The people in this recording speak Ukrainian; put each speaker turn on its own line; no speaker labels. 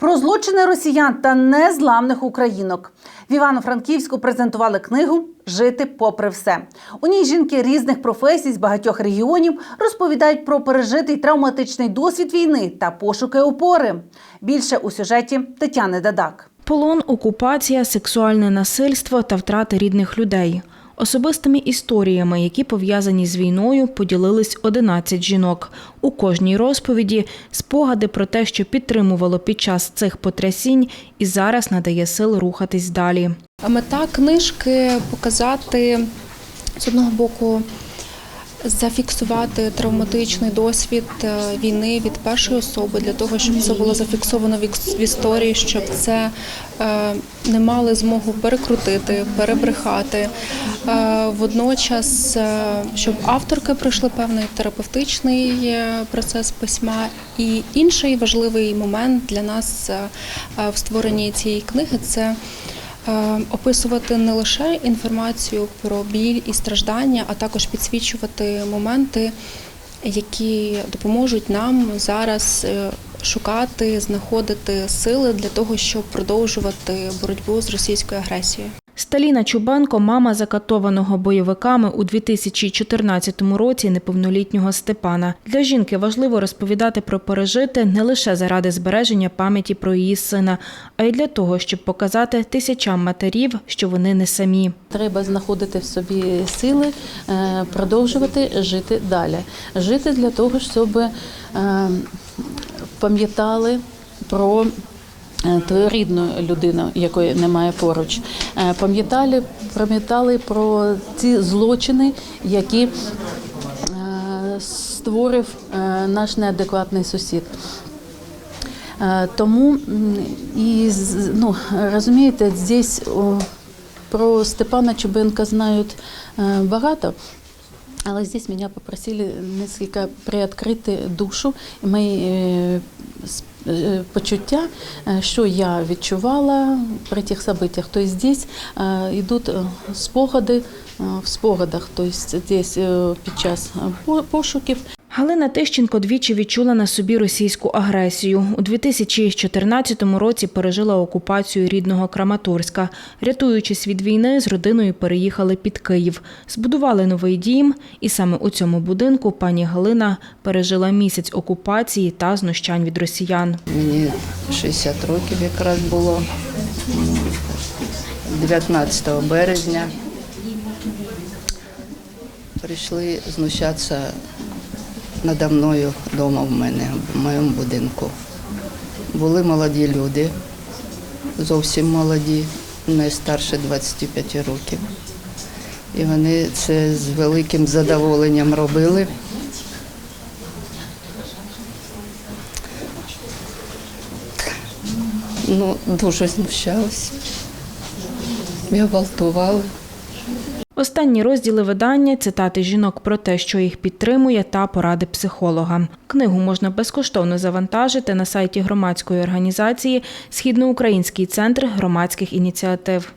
Про злочини росіян та незламних українок в Івано-Франківську презентували книгу Жити попри все. У ній жінки різних професій з багатьох регіонів розповідають про пережитий травматичний досвід війни та пошуки опори. Більше у сюжеті Тетяни Дадак.
Полон, окупація, сексуальне насильство та втрати рідних людей. Особистими історіями, які пов'язані з війною, поділились 11 жінок. У кожній розповіді спогади про те, що підтримувало під час цих потрясінь, і зараз надає сил рухатись далі.
Мета книжки показати з одного боку. Зафіксувати травматичний досвід е, війни від першої особи для того, щоб це було зафіксовано в історії, щоб це е, не мали змогу перекрутити, перебрехати. Е, Водночас, щоб авторки пройшли певний терапевтичний процес письма. І інший важливий момент для нас в створенні цієї книги це. Е, Описувати не лише інформацію про біль і страждання, а також підсвічувати моменти, які допоможуть нам зараз е, шукати, знаходити сили для того, щоб продовжувати боротьбу з російською агресією.
Сталіна Чубенко, мама закатованого бойовиками у 2014 році неповнолітнього Степана. Для жінки важливо розповідати про пережити не лише заради збереження пам'яті про її сина, а й для того, щоб показати тисячам матерів, що вони не самі.
Треба знаходити в собі сили, е, продовжувати жити далі. Жити для того, щоб е, пам'ятали про е, ту рідну людину, якої немає поруч. Е, Пам'ятали, пам'ятали про ці злочини, які е, створив наш неадекватний сусід. Тому і ну, розумієте, здесь про Степана Чубенка знають багато. Але здесь меня попросили несколько приоткрити душу е, почуття, е, що я відчувала при тих событиях. Тобто здесь е, йдуть е, спогади е, в спогадах, тобто здесь е, під час е, пошуків.
Галина Тищенко двічі відчула на собі російську агресію. У 2014 році пережила окупацію рідного Краматорська. Рятуючись від війни, з родиною переїхали під Київ. Збудували новий дім, і саме у цьому будинку пані Галина пережила місяць окупації та знущань від росіян.
Мені 60 років якраз було. 19 березня прийшли знущатися надо мною вдома в мене, в моєму будинку. Були молоді люди, зовсім молоді, не старше 25 років. І вони це з великим задоволенням робили. Ну, дуже знущалась. Я гвалтували.
Останні розділи видання цитати жінок про те, що їх підтримує, та поради психолога. Книгу можна безкоштовно завантажити на сайті громадської організації Східноукраїнський центр громадських ініціатив.